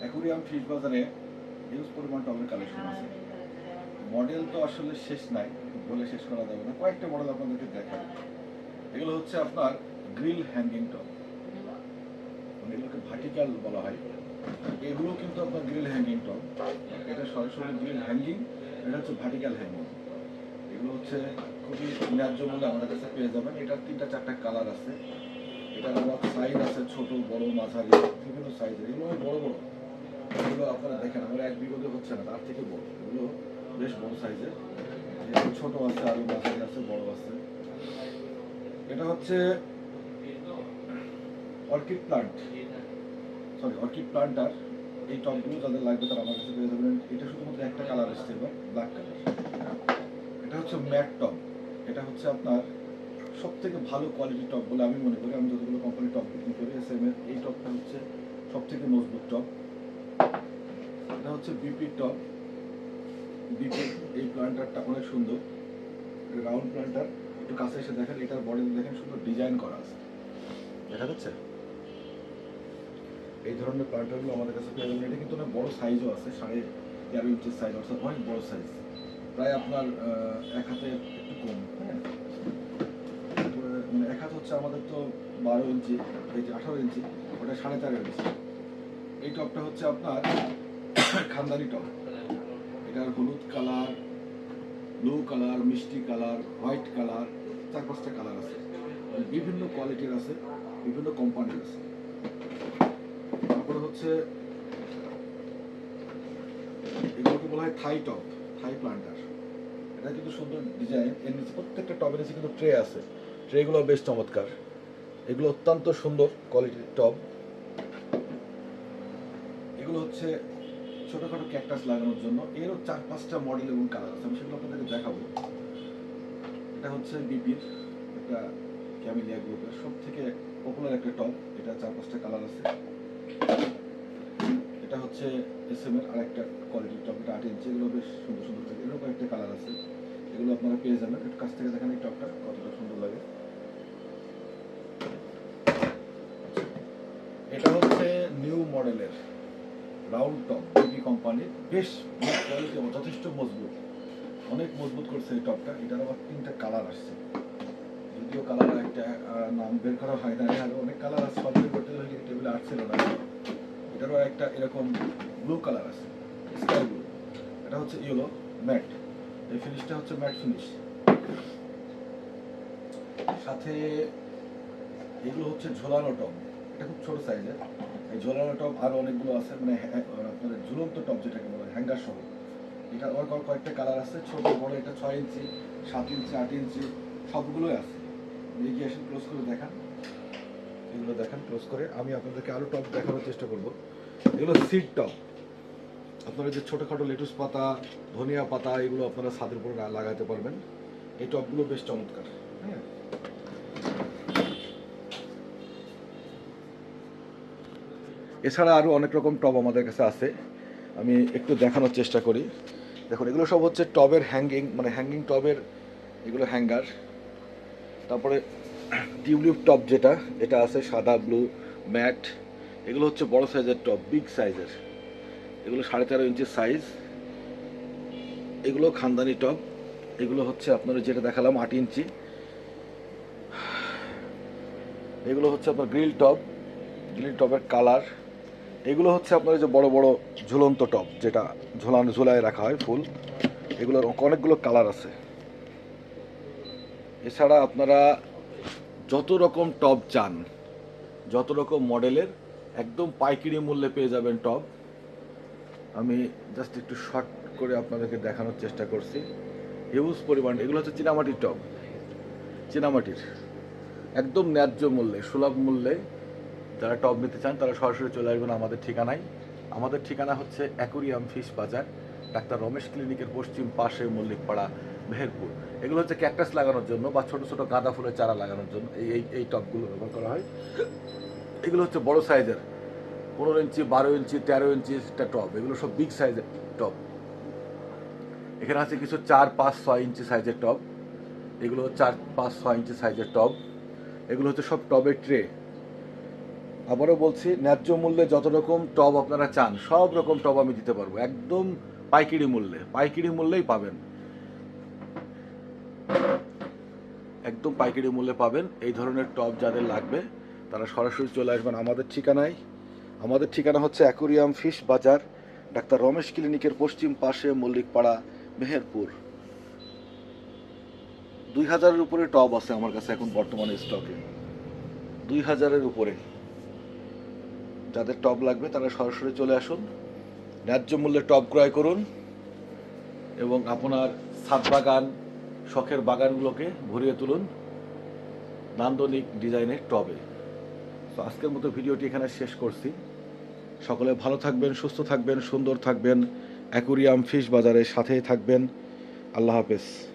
Aquarium fish বাজারে huge পরিমাণ টবের কালেকশন আছে। মডেল তো আসলে শেষ নাই, বলে শেষ করা যাবে না। কয়েকটা মডেল আপনাদেরকে দেখাই। এগুলো হচ্ছে আপনার গ্রিল হ্যাঙ্গিং টপ মানে এগুলোকে ভার্টিক্যাল বলা হয়। এগুলো কিন্তু আপনার গ্রিল হ্যাঙ্গিং টপ এটা সরাসরি গ্রিল হ্যাঙ্গিং এটা হচ্ছে ভার্টিক্যাল হ্যাঙ্গিং এগুলো হচ্ছে খুবই ন্যায্য মূল্যে আমাদের কাছে পেয়ে যাবেন। এটার তিনটা চারটা কালার আছে। এটার সাইজ আছে ছোট, বড়, মাঝারি, বিভিন্ন সাইজের এগুলো বড় বড়। এগুলো আপনারা দেখেন, আমার এক বিগতে হচ্ছে না, তার থেকে বড়। এগুলো বেশ বড় সাইজের। ছোট আছে, আরও মাঝারি আছে, বড় আছে। এটা হচ্ছে অর্কিড প্লান্ট। সরি, অর্কিড প্লান্টার এই টপগুলো যাদের লাগবে তারা আমার কাছে পেয়ে যাবেন। এটা শুধুমাত্র একটা কালার এসছে এবার ব্ল্যাক কালার এটা হচ্ছে ম্যাট টপ। এটা হচ্ছে আপনার সব থেকে ভালো কোয়ালিটি টপ বলে আমি মনে করি। আমি যতগুলো কোম্পানি টপ বিক্রি করি এস এম এর, এই টপটা হচ্ছে সব থেকে মজবুত টপ। এটা হচ্ছে বিপি টপ বিপি এই প্লান্টারটা অনেক সুন্দর। রাউন্ড প্লান্টার একটু কাছে এসে দেখেন, এটার বডিতে দেখেন সুন্দর ডিজাইন করা আছে। দেখা যাচ্ছে? এই ধরনের প্লান্টারগুলো আমাদের কাছে পেয়ে যাবেন। এটা কিন্তু অনেক বড় সাইজও আছে, সাড়ে তেরো ইঞ্চের সাইজ অর্থাৎ অনেক বড় সাইজ প্রায় আপনার এক হাতে একটু কম হ্যাঁ? মানে এক হাত হচ্ছে আমাদের তো বারো ইঞ্চি এই যে আঠারো ইঞ্চি ওটা সাড়ে তেরো ইঞ্চি এই টপটা হচ্ছে আপনার খানদানি টপ এটার হলুদ কালার, ব্লু কালার, মিষ্টি কালার, হোয়াইট কালার, চার পাঁচটা কালার আছে। বিভিন্ন কোয়ালিটির আছে, বিভিন্ন কোম্পানির আছে। তারপরে হচ্ছে, এগুলোকে বলা হয় থাই টপ থাই প্লান্টার। এটা কিন্তু সুন্দর ডিজাইন। এর নিচে প্রত্যেকটা টবের নিচে কিন্তু ট্রে আছে। ট্রেগুলো বেশ চমৎকার। এগুলো অত্যন্ত সুন্দর কোয়ালিটির টব। এগুলো হচ্ছে ছোটোখাটো ক্যাকটাস লাগানোর জন্য এরও চার পাঁচটা মডেল এবং কালার আছে। আমি সেগুলো আপনাদেরকে দেখাবো। এটা হচ্ছে বিপির একটা ক্যামিলিয়া গ্রুপের সব থেকে পপুলার একটা টপ এটা চার পাঁচটা কালার আছে। এটা হচ্ছে এস এম এর আরেকটা কোয়ালিটির টপ এটা আট ইঞ্চি এগুলো বেশ সুন্দর সুন্দর থাকে। এরকম একটা কালার আছে। এগুলো আপনারা পেয়ে যাবেন। একটু কাছ থেকে দেখেন এই টপটা কতটা সুন্দর লাগে। এটা হচ্ছে নিউ মডেলের রাউন্ড টপ বিবি কোম্পানির বেশ কোয়ালিটি যথেষ্ট মজবুত। অনেক মজবুত করছে এই টপটা এটার আবার তিনটা কালার আসছে। যদিও কালার একটা নাম বের করা হয় না আর অনেক কালার আছে, সব বের করতে হলে টেবিলে আসছিল না। এটারও একটা এরকম ব্লু কালার আছে স্কাই ব্লু এটা হচ্ছে ইয়েলো ম্যাট এই ফিনিশটা হচ্ছে ম্যাট ফিনিশ সাথে এগুলো হচ্ছে ঝোলানো টপ এটা খুব ছোট সাইজের এই ঝোলানো টপ আরও অনেকগুলো আছে মানে আপনার ঝুলন্ত টপ যেটাকে বলা হয় হ্যাঙ্গার সহ। এটা ওর কয়েক- কয়েকটা কালার আছে, ছোট, বড়, এটা ছয় ইঞ্চি, সাত ইঞ্চি, আট ইঞ্চি, সবগুলোই আছে। এগিয়ে আসেন ক্লোজ করে দেখান। এগুলো দেখান ক্লোজ করে। আমি আপনাদেরকে আরও টপ দেখানোর চেষ্টা করব। এগুলো সিড টপ আপনারা যে ছোটোখাটো লেটুস পাতা, ধনিয়া পাতা, এগুলো আপনারা ছাদের উপরে লাগাতে পারবেন। এই টপগুলো বেশ চমৎকার হ্যাঁ? এছাড়া আরও অনেক রকম টব আমাদের কাছে আছে। আমি একটু দেখানোর চেষ্টা করি। দেখুন, এগুলো সব হচ্ছে টবের হ্যাঙ্গিং মানে হ্যাঙ্গিং টবের এগুলো হ্যাঙ্গার তারপরে টিউলিপ টপ যেটা, এটা আছে সাদা ব্লু ম্যাট এগুলো হচ্ছে বড় সাইজের টপ বিগ সাইজের এগুলো সাড়ে তেরো ইঞ্চির সাইজ এগুলো খানদানি টপ এগুলো হচ্ছে আপনারা যেটা দেখালাম, আট ইঞ্চি। এগুলো হচ্ছে আপনার গ্রিল টপ গ্রিল টপের কালার। এগুলো হচ্ছে আপনার যে বড় বড় ঝুলন্ত টপ যেটা ঝোলানো ঝোলায় রাখা হয় ফুল। এগুলোর অনেকগুলো কালার আছে। এছাড়া আপনারা যত রকম টপ চান, যত রকম মডেলের, একদম পাইকারি মূল্যে পেয়ে যাবেন টপ আমি জাস্ট একটু শর্ট করে আপনাদেরকে দেখানোর চেষ্টা করছি। হিউজ পরিমাণ, এগুলো হচ্ছে চীনামাটির টপ চীনামাটির। একদম ন্যায্য মূল্যে, সুলভ মূল্যে যারা টপ নিতে চান, তারা সরাসরি চলে আসবেন আমাদের ঠিকানায়। আমাদের ঠিকানা হচ্ছে অ্যাকুরিয়াম ফিশ বাজার, ডাক্তার রমেশ ক্লিনিকের পশ্চিম পাশে মল্লিকপাড়া, মেহেরপুর। এগুলো হচ্ছে ক্যাকটাস লাগানোর জন্য বা ছোটো ছোটো গাঁদা ফুলের চারা লাগানোর জন্য এই এই এই টপগুলো ব্যবহার করা হয়। এগুলো হচ্ছে বড় সাইজের, পনেরো ইঞ্চি, বারো ইঞ্চি, তেরো ইঞ্চি একটা টপ এগুলো সব বিগ সাইজের টপ এখানে আছে কিছু চার, পাঁচ, ছয় ইঞ্চি সাইজের টপ এগুলো চার, পাঁচ, ছয় ইঞ্চি সাইজের টপ এগুলো হচ্ছে সব টবের ট্রে। আবারও বলছি, ন্যায্য মূল্যে যত রকম টব আপনারা চান, সব রকম টব আমি দিতে পারব। একদম পাইকিরি মূল্যে, পাইকিরি মূল্যেই পাবেন। একদম পাইকারি মূল্যে পাবেন। এই ধরনের টব যাদের লাগবে, তারা সরাসরি চলে আসবেন আমাদের ঠিকানায়। আমাদের ঠিকানা হচ্ছে অ্যাকুরিয়াম ফিশ বাজার, ডাক্তার রমেশ ক্লিনিকের পশ্চিম পাশে মল্লিকপাড়া, মেহেরপুর। দুই হাজারের উপরে টব আছে আমার কাছে এখন বর্তমানে স্টকে দুই হাজারের উপরে। যাদের টব লাগবে তারা সরাসরি চলে আসুন। ন্যায্য মূল্যে টব ক্রয় করুন এবং আপনার ছাদ বাগান, শখের বাগানগুলোকে ভরিয়ে তুলুন নান্দনিক ডিজাইনের টবে। তো আজকের মতো ভিডিওটি এখানে শেষ করছি। সকলে ভালো থাকবেন, সুস্থ থাকবেন, সুন্দর থাকবেন। অ্যাকুরিয়াম ফিশ বাজারের সাথেই থাকবেন। আল্লাহ হাফেজ।